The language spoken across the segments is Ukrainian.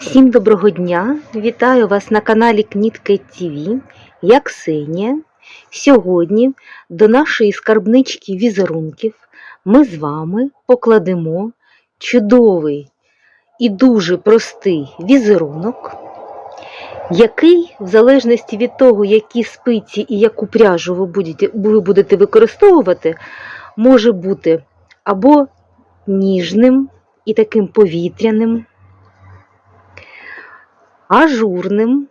Всім доброго дня! Вітаю вас на каналі Кнітка ТВ. Я Ксенія. Сьогодні до нашої скарбнички візерунків ми з вами покладемо чудовий і дуже простий візерунок, який, в залежності від того, які спиці і яку пряжу ви будете, ви будете використовувати, може бути або ніжним і таким повітряним ажурним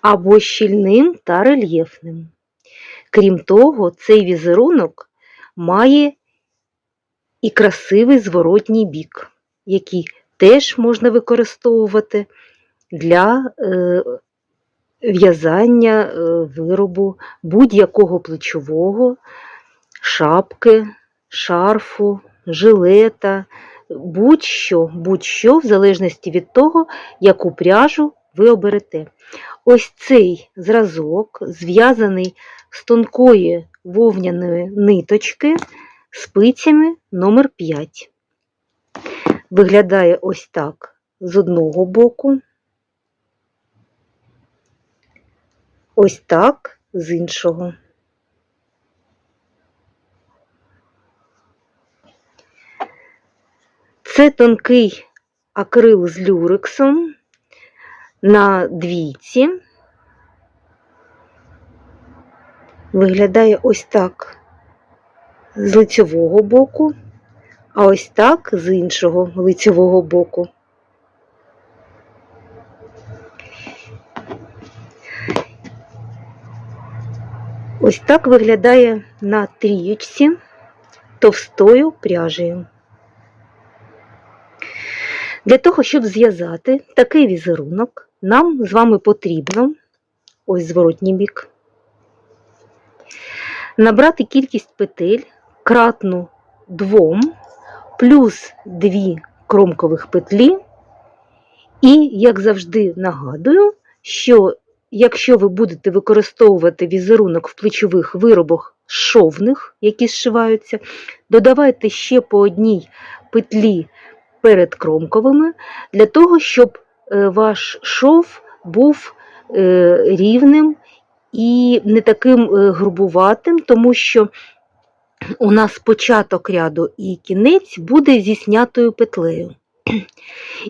або щільним та рельєфним. Крім того, цей візерунок має і красивий зворотній бік, який теж можна використовувати для е, в'язання е, виробу будь-якого плечового, шапки, шарфу, жилета, будь-що, будь-що, в залежності від того, яку пряжу ви оберете. Ось цей зразок зв'язаний з тонкої вовняної ниточки спицями номер 5 Виглядає ось так з одного боку, ось так з іншого. Це тонкий акрил з люрексом на двійці. Виглядає ось так з лицьового боку, а ось так з іншого лицьового боку. Ось так виглядає на трієчці товстою пряжею. Для того, щоб зв'язати такий візерунок, нам з вами потрібно, ось зворотній бік, набрати кількість петель кратну 2 плюс 2 кромкових петлі. І, як завжди, нагадую, що якщо ви будете використовувати візерунок в плечових виробах шовних, які зшиваються, додавайте ще по одній петлі перед кромковими, для того, щоб е, ваш шов був е, рівним і не таким е, грубуватим, тому що у нас початок ряду і кінець буде зі снятою петлею.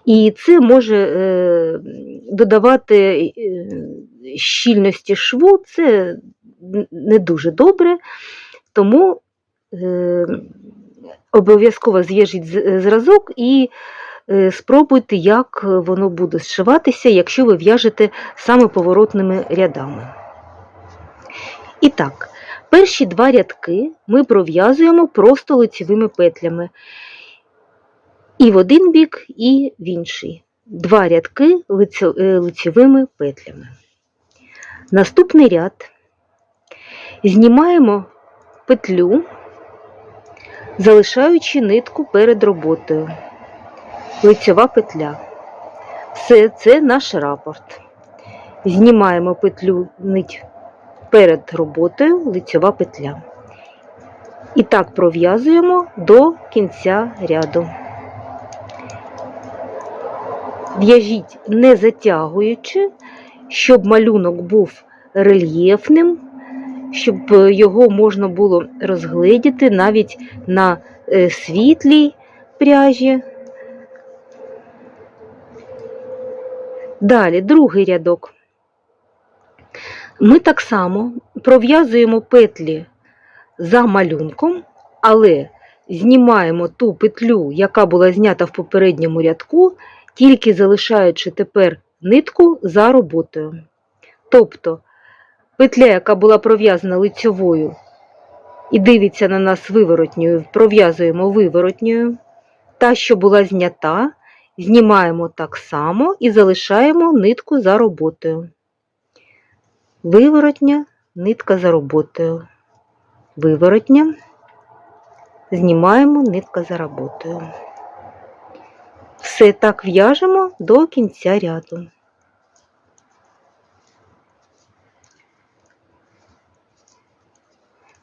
І це може додавати щільності шву, це не дуже добре, тому обов'язково зв'яжіть зразок і спробуйте, як воно буде зшиватися, якщо ви в'яжете саме поворотними рядами. І так, перші два рядки ми пров'язуємо просто лицевими петлями. І в один бік, і в інший. Два рядки лицевими петлями. Наступний ряд знімаємо петлю залишаючи нитку перед роботою. Лицьова петля. Все це наш рапорт. Знімаємо петлю нить перед роботою лицьова петля. І так пров'язуємо до кінця ряду. В'яжіть не затягуючи, щоб малюнок був рельєфним, щоб е, його можна було розгледіти навіть на е, світлій пряжі. Далі другий рядок. Ми так само пров'язуємо петлі за малюнком, але знімаємо ту петлю, яка була знята в попередньому рядку, тільки залишаючи тепер нитку за роботою. Тобто Петля, яка була пров'язана лицьовою і дивиться на нас виворотньою, пров'язуємо виворотньою. Та, що була знята, знімаємо так само і залишаємо нитку за роботою. Виворотня, нитка за роботою. Виворотня, знімаємо нитка за роботою. Все так в'яжемо до кінця ряду.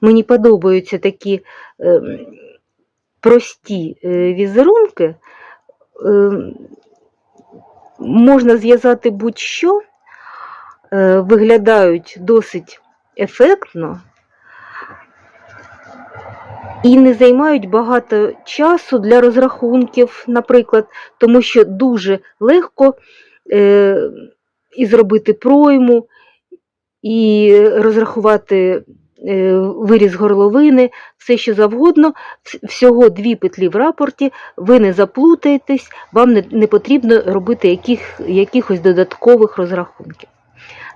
Мені подобаються такі ем, прості е, візерунки, ем, можна зв'язати будь-що, е, виглядають досить ефектно і не займають багато часу для розрахунків, наприклад, тому що дуже легко е, і зробити пройму, і розрахувати виріз горловини, все що завгодно. Всього дві петлі в рапорті, ви не заплутаєтесь, вам не, потрібно робити яких, якихось додаткових розрахунків.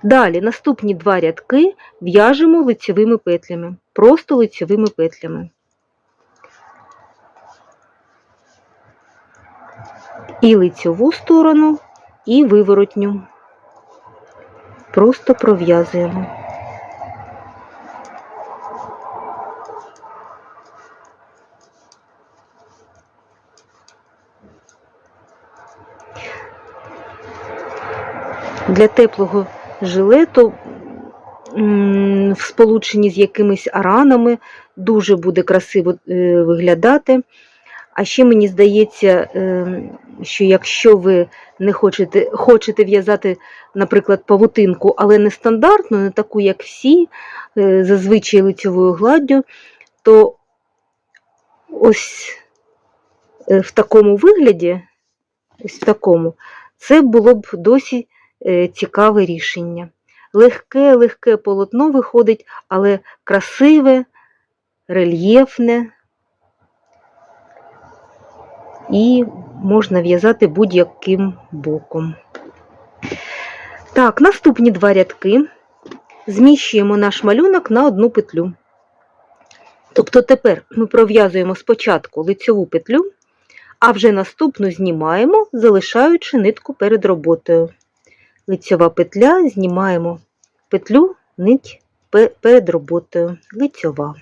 Далі, наступні два рядки в'яжемо лицьовими петлями, просто лицьовими петлями. І лицьову сторону, і виворотню. Просто пров'язуємо. Для теплого жилету в сполученні з якимись аранами дуже буде красиво е, виглядати. А ще мені здається, е, що якщо ви не хочете, хочете в'язати, наприклад, павутинку, але не стандартну, не таку, як всі, е, зазвичай лицьовою гладдю, то ось в такому вигляді, ось в такому, це було б досі цікаве рішення. Легке, легке полотно виходить, але красиве, рельєфне і можна в'язати будь-яким боком. Так, наступні два рядки зміщуємо наш малюнок на одну петлю. Тобто тепер ми пров'язуємо спочатку лицьову петлю, а вже наступну знімаємо, залишаючи нитку перед роботою. Лицьова петля, знімаємо петлю, нить перед роботою. Лицьова.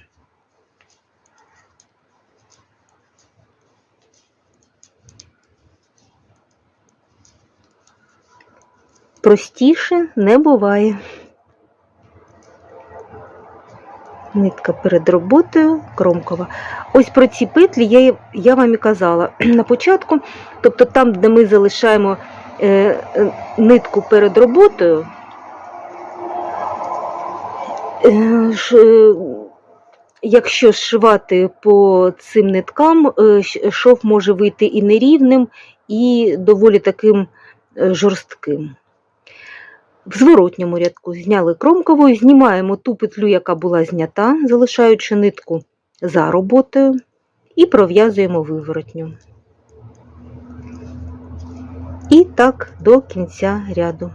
Простіше не буває. Нитка перед роботою, кромкова. Ось про ці петлі я, я вам і казала на початку. Тобто там, де ми залишаємо нитку перед роботою, е, е, якщо зшивати по цим ниткам, е, шов може вийти і нерівним, і доволі таким е, жорстким. В зворотньому рядку зняли кромковою, знімаємо ту петлю, яка була знята, залишаючи нитку за роботою, і пров'язуємо виворотню. І так до кінця ряду.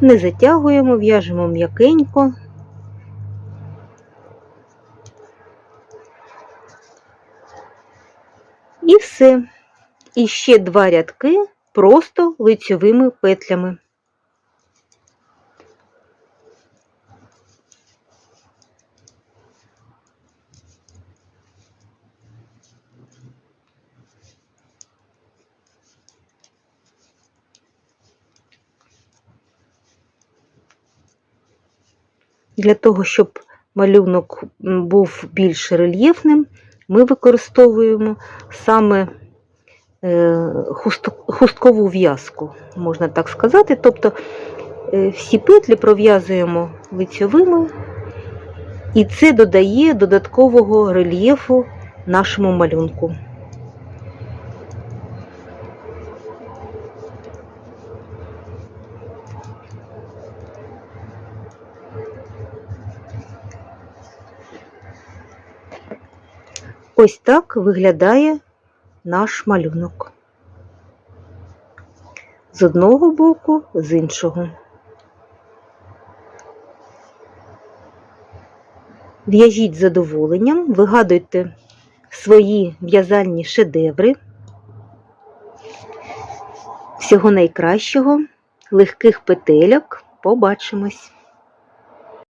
Не затягуємо, в'яжемо м'якенько. І все. І ще два рядки просто лицьовими петлями. Для того, щоб малюнок був більш рельєфним, ми використовуємо саме е, хусткову в'язку, можна так сказати. Тобто е, всі петлі пров'язуємо лицьовими, і це додає додаткового рельєфу нашому малюнку. Ось так виглядає наш малюнок. З одного боку, з іншого. В'яжіть з задоволенням, вигадуйте свої в'язальні шедеври. Всього найкращого, легких петельок. Побачимось!